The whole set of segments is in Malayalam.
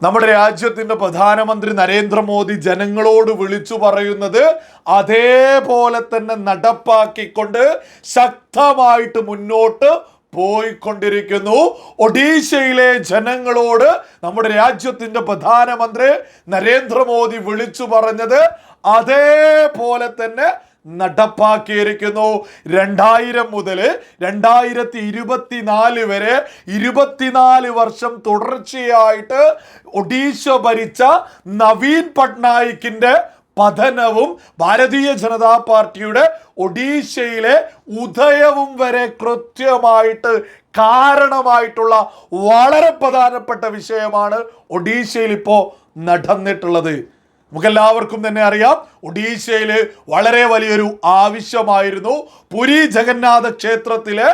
നമ്മുടെ രാജ്യത്തിന്റെ പ്രധാനമന്ത്രി നരേന്ദ്രമോദി ജനങ്ങളോട് വിളിച്ചു പറയുന്നത് അതേപോലെ തന്നെ നടപ്പാക്കിക്കൊണ്ട് ശക്തമായിട്ട് മുന്നോട്ട് പോയിക്കൊണ്ടിരിക്കുന്നു. ഒഡീഷയിലെ ജനങ്ങളോട് നമ്മുടെ രാജ്യത്തിന്റെ പ്രധാനമന്ത്രി നരേന്ദ്രമോദി വിളിച്ചു പറഞ്ഞത് അതേപോലെ തന്നെ നടപ്പാക്കിയിരിക്കുന്നു. രണ്ടായിരം മുതൽ രണ്ടായിരത്തി ഇരുപത്തിനാല് വരെ ഇരുപത്തിനാല് വർഷം തുടർച്ചയായിട്ട് ഒഡീഷ ഭരിച്ച നവീൻ പട്നായിക്കിന്റെ പതനവും ഭാരതീയ ജനതാ പാർട്ടിയുടെ ഒഡീഷയിലെ ഉദയവും വരെ കൃത്യമായിട്ട് കാരണമായിട്ടുള്ള വളരെ പ്രധാനപ്പെട്ട വിഷയമാണ് ഒഡീഷയിൽ ഇപ്പോൾ നടന്നിട്ടുള്ളത്. നമുക്കെല്ലാവർക്കും തന്നെ അറിയാം ഒഡീഷയിൽ വളരെ വലിയൊരു ആവശ്യമായിരുന്നു. പുരി ജഗന്നാഥ ക്ഷേത്രത്തിലെ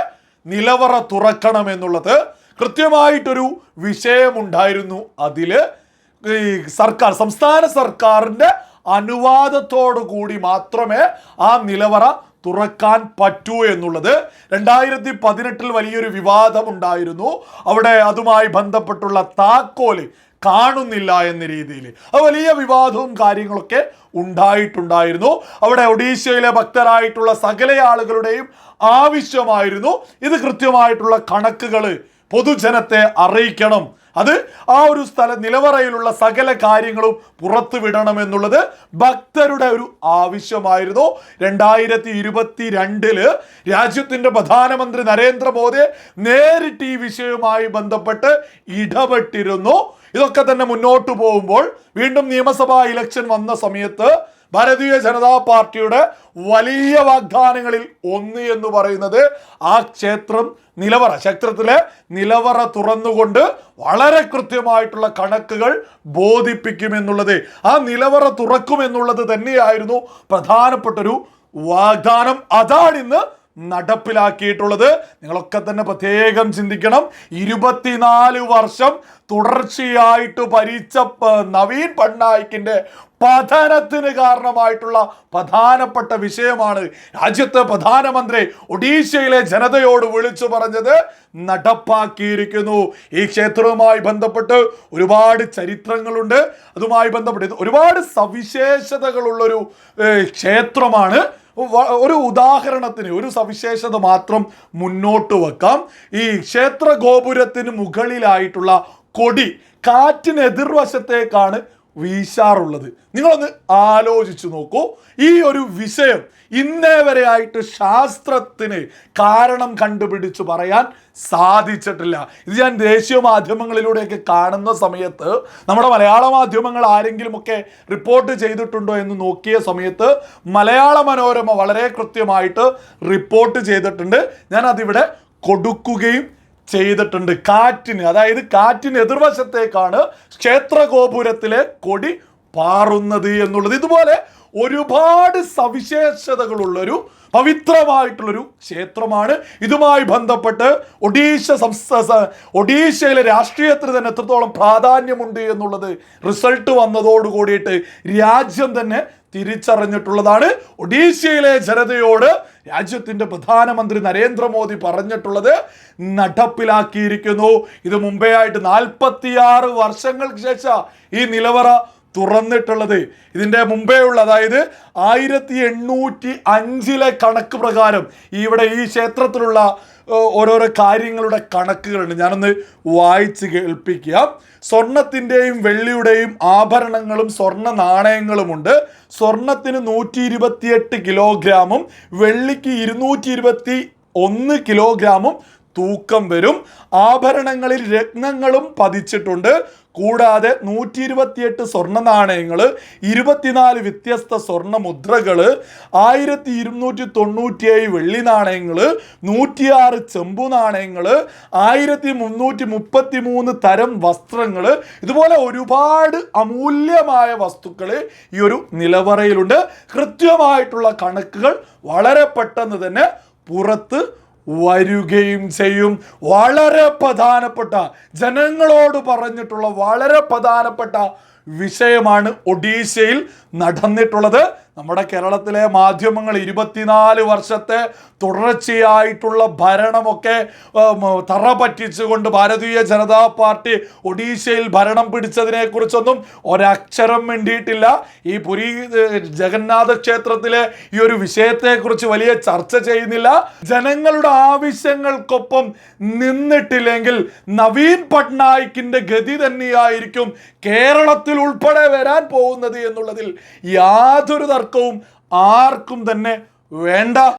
നിലവറ തുറക്കണം എന്നുള്ളത് കൃത്യമായിട്ടൊരു വിഷയമുണ്ടായിരുന്നു അതിൽ ഈ സർക്കാർ സംസ്ഥാന സർക്കാരിന്റെ അനുവാദത്തോടു കൂടി മാത്രമേ ആ നിലവറ തുറക്കാൻ പറ്റൂ എന്നുള്ളത്. രണ്ടായിരത്തി പതിനെട്ടിൽ വലിയൊരു വിവാദമുണ്ടായിരുന്നു. അവിടെ അതുമായി ബന്ധപ്പെട്ടുള്ള താക്കോൽ കാണുന്നില്ല എന്ന രീതിയിൽ. അത് വലിയ വിവാദവും കാര്യങ്ങളൊക്കെ ഉണ്ടായിട്ടുണ്ടായിരുന്നു. അവിടെ ഒഡീഷയിലെ ഭക്തരായിട്ടുള്ള സകല ആളുകളുടെയും ആവശ്യമായിരുന്നു. ഇത് കൃത്യമായിട്ടുള്ള കണക്കുകൾ പൊതുജനത്തെ അറിയിക്കണം. അത് ആ ഒരു സ്ഥല നിലവറയിലുള്ള സകല കാര്യങ്ങളും പുറത്തു വിടണം എന്നുള്ളത് ഭക്തരുടെ ഒരു ആവശ്യമായിരുന്നു. രണ്ടായിരത്തി ഇരുപത്തി രണ്ടിൽ രാജ്യത്തിന്റെ പ്രധാനമന്ത്രി നരേന്ദ്രമോദി നേരിട്ട് ഈ വിഷയവുമായി ബന്ധപ്പെട്ട് ഇടപെട്ടിരുന്നു. ഇതൊക്കെ തന്നെ മുന്നോട്ട് പോകുമ്പോൾ വീണ്ടും നിയമസഭാ ഇലക്ഷൻ വന്ന സമയത്ത് ഭാരതീയ ജനതാ പാർട്ടിയുടെ വലിയ വാഗ്ദാനങ്ങളിൽ ഒന്ന് എന്ന് പറയുന്നത് ആ ക്ഷേത്രം നിലവറ ക്ഷേത്രത്തിലെ നിലവറ തുറന്നുകൊണ്ട് വളരെ കൃത്യമായിട്ടുള്ള കണക്കുകൾ ബോധിപ്പിക്കുമെന്നുള്ളത്. ആ നിലവറ തുറക്കുമെന്നുള്ളത് തന്നെയായിരുന്നു പ്രധാനപ്പെട്ടൊരു വാഗ്ദാനം. അതാണിന്ന് നടപ്പിലാക്കിയിട്ടുള്ളത്. നിങ്ങളൊക്കെ തന്നെ പ്രത്യേകം ചിന്തിക്കണം. ഇരുപത്തിനാല് വർഷം തുടർച്ചയായിട്ട് ഭരിച്ച നവീൻ പട്നായിക്കിന്റെ പതനത്തിന് കാരണമായിട്ടുള്ള പ്രധാനപ്പെട്ട വിഷയമാണ് രാജ്യത്തെ പ്രധാനമന്ത്രി ഒഡീഷയിലെ ജനതയോട് വിളിച്ചു പറഞ്ഞത് നടപ്പാക്കിയിരിക്കുന്നു. ഈ ക്ഷേത്രവുമായി ബന്ധപ്പെട്ട് ഒരുപാട് ചരിത്രങ്ങളുണ്ട്. അതുമായി ബന്ധപ്പെട്ട് ഒരുപാട് സവിശേഷതകളുള്ളൊരു ക്ഷേത്രമാണ്. ഒരു ഉദാഹരണത്തിന് ഒരു സവിശേഷത മാത്രം മുന്നോട്ട് വെക്കാം. ഈ ക്ഷേത്ര ഗോപുരത്തിന് മുകളിലായിട്ടുള്ള കൊടി കാറ്റിന് എതിർവശത്തേക്കാണ് വീശാറുള്ളത്. നിങ്ങളൊന്ന് ആലോചിച്ചു നോക്കൂ. ഈ ഒരു വിഷയം ഇന്നേ വരെ ആയിട്ട് ശാസ്ത്രത്തിന് കാരണം കണ്ടുപിടിച്ച് പറയാൻ സാധിച്ചിട്ടില്ല. ഇത് ഞാൻ ദേശീയ മാധ്യമങ്ങളിലൂടെയൊക്കെ കാണുന്ന സമയത്ത് നമ്മുടെ മലയാള മാധ്യമങ്ങൾ ആരെങ്കിലുമൊക്കെ റിപ്പോർട്ട് ചെയ്തിട്ടുണ്ടോ എന്ന് നോക്കിയ സമയത്ത് മലയാള മനോരമ വളരെ കൃത്യമായിട്ട് റിപ്പോർട്ട് ചെയ്തിട്ടുണ്ട്. ഞാൻ അതിവിടെ കൊടുക്കുകയും ചെയ്തിട്ടുണ്ട്. കാറ്റിന് അതായത് കാറ്റിന് എതിർവശത്തേക്കാണ് ക്ഷേത്ര ഗോപുരത്തിലെ കൊടി പാറുന്നത് എന്നുള്ളത്. ഇതുപോലെ ഒരുപാട് സവിശേഷതകളുള്ളൊരു പവിത്രമായിട്ടുള്ളൊരു ക്ഷേത്രമാണ്. ഇതുമായി ബന്ധപ്പെട്ട് ഒഡീഷ സംസ്ഥാന ഒഡീഷയിലെ രാഷ്ട്രീയത്തിന് തന്നെ എത്രത്തോളം പ്രാധാന്യമുണ്ട് എന്നുള്ളത് റിസൾട്ട് വന്നതോട് കൂടിയിട്ട് രാജ്യം തന്നെ തിരിച്ചറിഞ്ഞിട്ടുള്ളതാണ്. ഒഡീഷയിലെ ജനതയോട് രാജ്യത്തിന്റെ പ്രധാനമന്ത്രി നരേന്ദ്രമോദി പറഞ്ഞിട്ടുള്ളത് നടപ്പിലാക്കിയിരിക്കുന്നു. ഇത് മുമ്പേ ആയിട്ട് നാൽപ്പത്തിയാറ് വർഷങ്ങൾക്ക് ശേഷം ഈ നിലവറ തുറന്നിട്ടുള്ളത്. ഇതിന്റെ മുമ്പേ ഉള്ള അതായത് ആയിരത്തി എണ്ണൂറ്റി അഞ്ചിലെ കണക്ക് പ്രകാരം ഇവിടെ ഈ ക്ഷേത്രത്തിലുള്ള ഓരോരോ കാര്യങ്ങളുടെ കണക്കുകളുണ്ട്. ഞാനൊന്ന് വായിച്ച് കേൾപ്പിക്കുക സ്വർണത്തിന്റെയും വെള്ളിയുടെയും ആഭരണങ്ങളും സ്വർണ നാണയങ്ങളുമുണ്ട്. സ്വർണത്തിന് നൂറ്റി ഇരുപത്തിയെട്ട് കിലോഗ്രാമും വെള്ളിക്ക് ഇരുന്നൂറ്റി ഇരുപത്തി ഒന്ന് കിലോഗ്രാമും തൂക്കം വരും. ആഭരണങ്ങളിൽ രത്നങ്ങളും പതിച്ചിട്ടുണ്ട്. കൂടാതെ നൂറ്റി ഇരുപത്തിയെട്ട് സ്വർണ നാണയങ്ങൾ ഇരുപത്തിനാല് വ്യത്യസ്ത സ്വർണ മുദ്രകൾ ആയിരത്തി ഇരുന്നൂറ്റി തൊണ്ണൂറ്റിയേഴ് വെള്ളി നാണയങ്ങൾ നൂറ്റിയാറ് ചെമ്പു നാണയങ്ങൾ ആയിരത്തി മുന്നൂറ്റി മുപ്പത്തി മൂന്ന് തരം വസ്ത്രങ്ങൾ. ഇതുപോലെ ഒരുപാട് അമൂല്യമായ വസ്തുക്കൾ ഈ ഒരു നിലവറയിലുണ്ട്. കൃത്യമായിട്ടുള്ള കണക്കുകൾ വളരെ പെട്ടെന്ന് തന്നെ പുറത്ത് വരികയും ചെയ്യും. വളരെ പ്രധാനപ്പെട്ട ജനങ്ങളോട് പറഞ്ഞിട്ടുള്ള വളരെ പ്രധാനപ്പെട്ട വിഷയമാണ് ഒഡീഷയിൽ നടന്നിട്ടുള്ളത്. നമ്മുടെ കേരളത്തിലെ മാധ്യമങ്ങൾ ഇരുപത്തിനാല് വർഷത്തെ തുടർച്ചയായിട്ടുള്ള ഭരണമൊക്കെ തറ പറ്റിച്ചുകൊണ്ട് ഭാരതീയ ജനതാ പാർട്ടി ഒഡീഷയിൽ ഭരണം പിടിച്ചതിനെക്കുറിച്ചൊന്നും ഒരക്ഷരം വേണ്ടിയിട്ടില്ല ഈ പുരി ജഗന്നാഥ ക്ഷേത്രത്തിലെ ഈ ഒരു വിഷയത്തെക്കുറിച്ച് വലിയ ചർച്ച ചെയ്യുന്നില്ല. ജനങ്ങളുടെ ആവശ്യങ്ങൾക്കൊപ്പം നിന്നിട്ടില്ലെങ്കിൽ നവീൻ പട്നായിക്കിന്റെ ഗതി തന്നെയായിരിക്കും കേരളത്തിൽ ഉൾപ്പെടെ വരാൻ പോകുന്നത് എന്നുള്ളതിൽ യാതൊരു തർക്കവും ആർക്കും തന്നെ വേണ്ട.